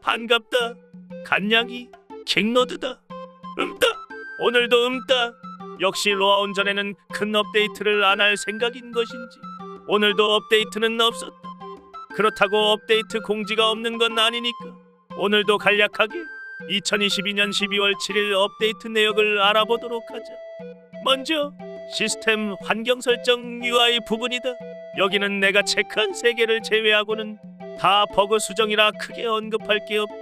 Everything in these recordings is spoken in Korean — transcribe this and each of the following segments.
반갑다. 간냥이 킹노드다. 음따. 오늘도 음따. 역시 로아 온전에는 큰 업데이트를 안 할 생각인 것인지 오늘도 업데이트는 없었다. 그렇다고 업데이트 공지가 없는 건 아니니까 오늘도 간략하게 2022년 12월 7일 업데이트 내역을 알아보도록 하자. 먼저 시스템 환경 설정 UI 부분이다. 여기는 내가 체크한 세 개를 제외하고는 다 버그 수정이라 크게 언급할 게 없다.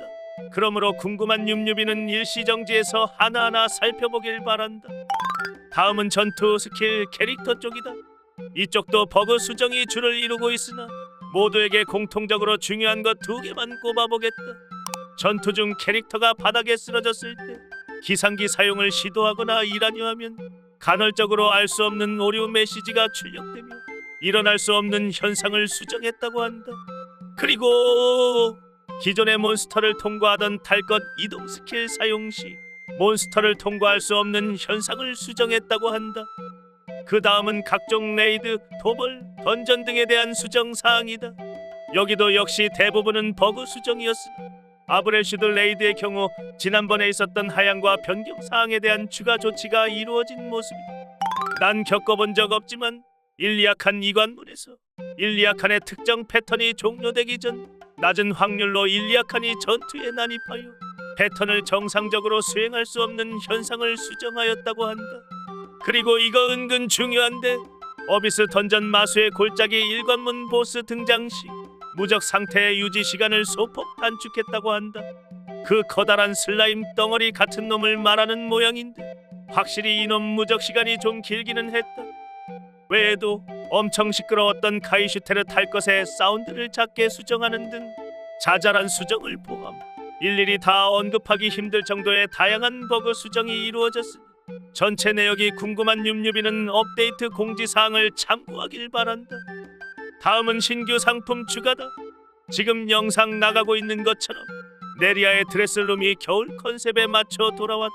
그러므로 궁금한 윰윰이는 일시정지해서 하나하나 살펴보길 바란다. 다음은 전투 스킬 캐릭터 쪽이다. 이쪽도 버그 수정이 주를 이루고 있으나 모두에게 공통적으로 중요한 것 두 개만 꼽아보겠다. 전투 중 캐릭터가 바닥에 쓰러졌을 때 기상기 사용을 시도하거나 일하려 하면 간헐적으로 알 수 없는 오류 메시지가 출력되며 일어날 수 없는 현상을 수정했다고 한다. 그리고 기존의 몬스터를 통과하던 탈것 이동 스킬 사용 시 몬스터를 통과할 수 없는 현상을 수정했다고 한다. 그 다음은 각종 레이드, 도벌, 던전 등에 대한 수정 사항이다. 여기도 역시 대부분은 버그 수정이었으나 아브렐슈드 레이드의 경우 지난번에 있었던 하향과 변경 사항에 대한 추가 조치가 이루어진 모습이다. 난 겪어본 적 없지만 일리아칸 이관문에서 일리아칸의 특정 패턴이 종료되기 전 낮은 확률로 일리아칸이 전투에 난입하여 패턴을 정상적으로 수행할 수 없는 현상을 수정하였다고 한다. 그리고 이거 은근 중요한데 어비스 던전 마수의 골짜기 일관문 보스 등장 시 무적 상태의 유지 시간을 소폭 단축했다고 한다. 그 커다란 슬라임 덩어리 같은 놈을 말하는 모양인데 확실히 이놈 무적 시간이 좀 길기는 했다. 외에도 엄청 시끄러웠던 카이슈테르 탈 것의 사운드를 작게 수정하는 등 자잘한 수정을 포함 일일이 다 언급하기 힘들 정도의 다양한 버그 수정이 이루어졌으니 전체 내역이 궁금한 윰윰이는 업데이트 공지 사항을 참고하길 바란다. 다음은 신규 상품 추가다. 지금 영상 나가고 있는 것처럼 네리아의 드레스룸이 겨울 컨셉에 맞춰 돌아왔다.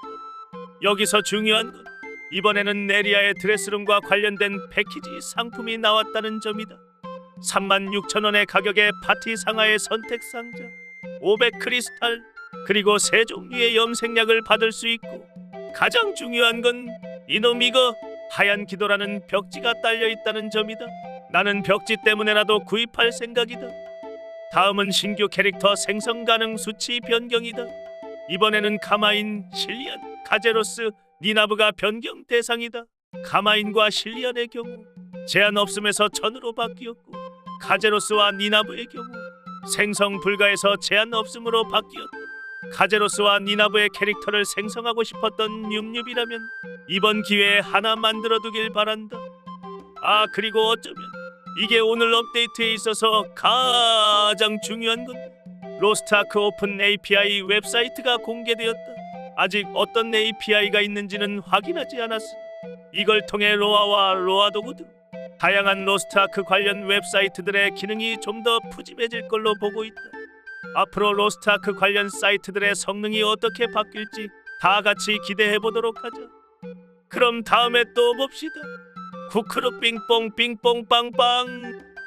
여기서 중요한 건 이번에는 네리아의 드레스룸과 관련된 패키지 상품이 나왔다는 점이다. 36,000원의 가격의 파티 상하의 선택 상자, 500 크리스탈, 그리고 세 종류의 염색약을 받을 수 있고 가장 중요한 건 이놈 이거 하얀 기도라는 벽지가 딸려 있다는 점이다. 나는 벽지 때문에라도 구입할 생각이다. 다음은 신규 캐릭터 생성 가능 수치 변경이다. 이번에는 카마인, 실리안, 카제로스, 니나브가 변경 대상이다. 카마인과 실리안의 경우 제한 없음에서 천으로 바뀌었고 카제로스와 니나브의 경우 생성 불가에서 제한 없음으로 바뀌었다. 카제로스와 니나브의 캐릭터를 생성하고 싶었던 윰윰이라면 이번 기회에 하나 만들어 두길 바란다. 아 그리고 어쩌면 이게 오늘 업데이트에 있어서 가장 중요한 건 로스트아크 오픈 API 웹사이트가 공개되었다. 아직 어떤 API가 있는지는 확인하지 않았으나 이걸 통해 로아와 로아도구 등 다양한 로스트아크 관련 웹사이트들의 기능이 좀 더 푸짐해질 걸로 보고 있다. 앞으로 로스트아크 관련 사이트들의 성능이 어떻게 바뀔지 다 같이 기대해 보도록 하자. 그럼 다음에 또 봅시다. 쿠크루 빙뽕 빙뽕 빵빵.